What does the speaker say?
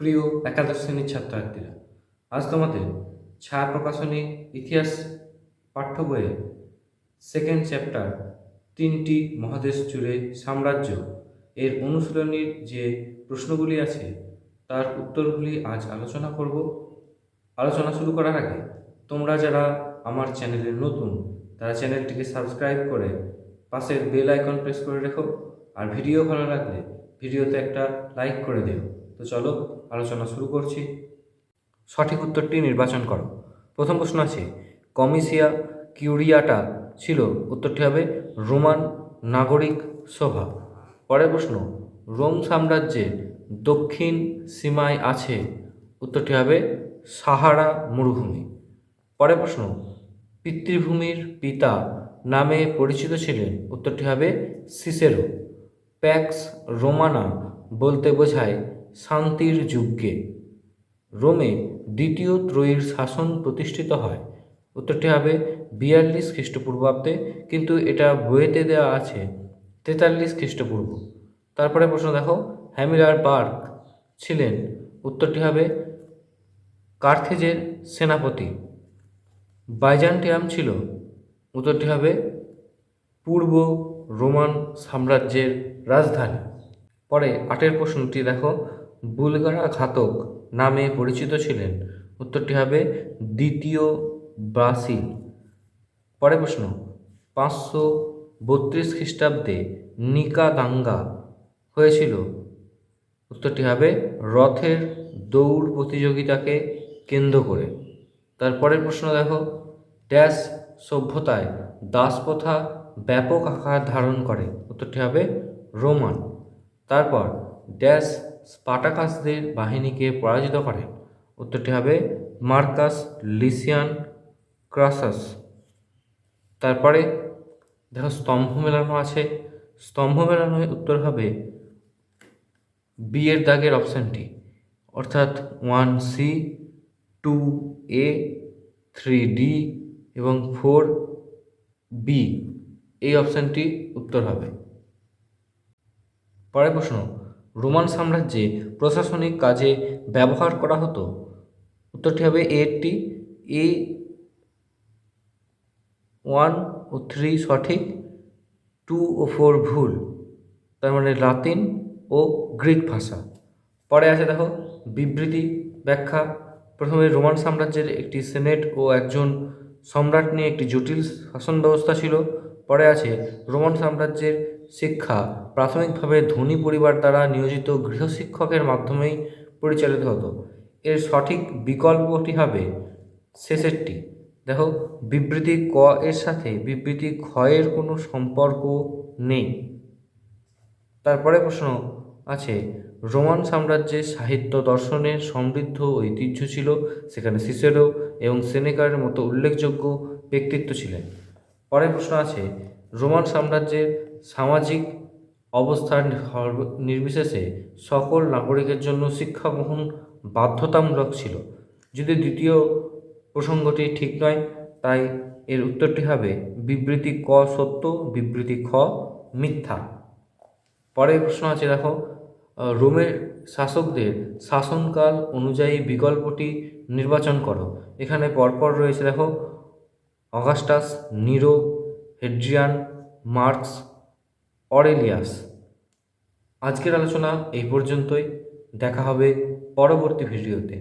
প্রিয় একাদশ শ্রেণির ছাত্রছাত্রীরা, আজ তোমাদের ছায়া প্রকাশনী ইতিহাস পাঠ্য বইয়ে সেকেন্ড চ্যাপ্টার তিনটি মহাদেশ জুড়ে সাম্রাজ্য এর অনুশীলনীর যে প্রশ্নগুলি আছে, তার উত্তরগুলি আজ আলোচনা করব। আলোচনা শুরু করার আগে তোমরা যারা আমার চ্যানেলে নতুন, তারা চ্যানেলটিকে সাবস্ক্রাইব করে পাশের বেল আইকন প্রেস করে রেখো, আর ভিডিও ভালো লাগলে ভিডিওতে একটা লাইক করে দিও। তো চলো আলোচনা শুরু করছি। সঠিক উত্তরটি নির্বাচন করো। প্রথম প্রশ্ন আছে, কমিসিয়া কিউরিয়াটা ছিল, উত্তরটি হবে রোমান নাগরিক সভা। পরের প্রশ্ন, রোম সাম্রাজ্যের দক্ষিণ সীমায় আছে, উত্তরটি হবে সাহারা মরুভূমি। পরের প্রশ্ন, পিতৃভূমির পিতা নামে পরিচিত ছিলেন, উত্তরটি হবে সিসেরো। প্যাক্স রোমানা বলতে বোঝায় শান্তির যুগকে। রোমে দ্বিতীয় ত্রয়ীর শাসন প্রতিষ্ঠিত হয়। উত্তরটি হবে বিয়াল্লিশ খ্রিস্টপূর্বাব্দে, কিন্তু এটা বইয়েতে দেওয়া আছে তেতাল্লিশ খ্রিস্টপূর্ব। তারপরে প্রশ্ন দেখো হ্যামিলার বার্গ ছিলেন। উত্তরটি হবে কার্থেজের সেনাপতি। বাইজান্টিয়াম ছিল। উত্তরটি হবে পূর্ব রোমান সাম্রাজ্যের রাজধানী। পরে আটের প্রশ্নটি দেখো বুলগারা ঘাতক নামে পরিচিত ছিলেন। উত্তরটি হবে দ্বিতীয় ব্রাসিল। পরের প্রশ্ন, পাঁচশো বত্রিশ খ্রিস্টাব্দে নিকা দাঙ্গা হয়েছিল। উত্তরটি হবে রথের দৌড় প্রতিযোগিতাকে কেন্দ্র করে। তারপরের প্রশ্ন দেখো, ড্যাশ সভ্যতায় দাসপ্রথা ব্যাপক আকার ধারণ করে। উত্তরটি হবে রোমান। তারপর, ড্যাশ স্পাটাকাসদের বাহিনীকে পরাজিত করে। উত্তরটি হবে মার্কাস লিসিয়ান ক্রাসাস। তারপরে দেখো স্তম্ভ মেলানো আছে। স্তম্ভ মেলানো উত্তর হবে বি এর দাগের অপশানটি। অর্থাৎ one C, two A, three D এবং ফোর বি। এই অপশানটি উত্তর হবে। পরের প্রশ্ন রোমান সাম্রাজ্যে প্রশাসনিক কাজে ব্যবহার করা হতো। উত্তরটি হবে এটি এ ওয়ান ও থ্রি সঠিক টু ও ফোর ভুল, তার মানে লাতিন ও গ্রিক ভাষা। পরে আছে দেখো, বিবৃতি ব্যাখ্যা। প্রথমে রোমান সাম্রাজ্যের একটি সেনেট ও একজন সম্রাট নিয়ে একটি জটিল শাসন ব্যবস্থা ছিল। পরে আছে রোমান সাম্রাজ্যের শিক্ষা। প্রাথমিকভাবে ধনী পরিবার দ্বারা নিয়োজিত গৃহশিক্ষকের মাধ্যমেই পরিচালিত হতো। এর সঠিক বিকল্পটি হবে শেষেরটি। দেখো, বিবৃতি ক এর সাথে বিবৃতি খ এর কোনো সম্পর্ক নেই। তারপরে প্রশ্ন আছে, রোমান সাম্রাজ্যের সাহিত্য দর্শনের সমৃদ্ধ ঐতিহ্য ছিল সেখানে সিসেরো এবং সেনেকারের মতো উল্লেখযোগ্য ব্যক্তিত্ব ছিলেন। পরের প্রশ্ন আছে, রোমান সাম্রাজ্যের সামাজিক অবস্থান সর্ব- নির্বিশেষে সকল নাগরিকের জন্য শিক্ষা গ্রহণ বাধ্যতামূলক ছিল। যদি দ্বিতীয় প্রসঙ্গটি ঠিক নয়, তাই এর উত্তরটি হবে বিবৃতি ক সত্য, বিবৃতি খ মিথ্যা। পরের প্রশ্ন আছে, দেখো রোমের শাসকদের শাসনকাল অনুযায়ী বিকল্পটি নির্বাচন করো। এখানে পরপর রয়েছে, দেখো Augustus Nero Hadrian Marcus Aurelius. আজকের আলোচনা এই পর্যন্তই। দেখা হবে পরবর্তী ভিডিওতে।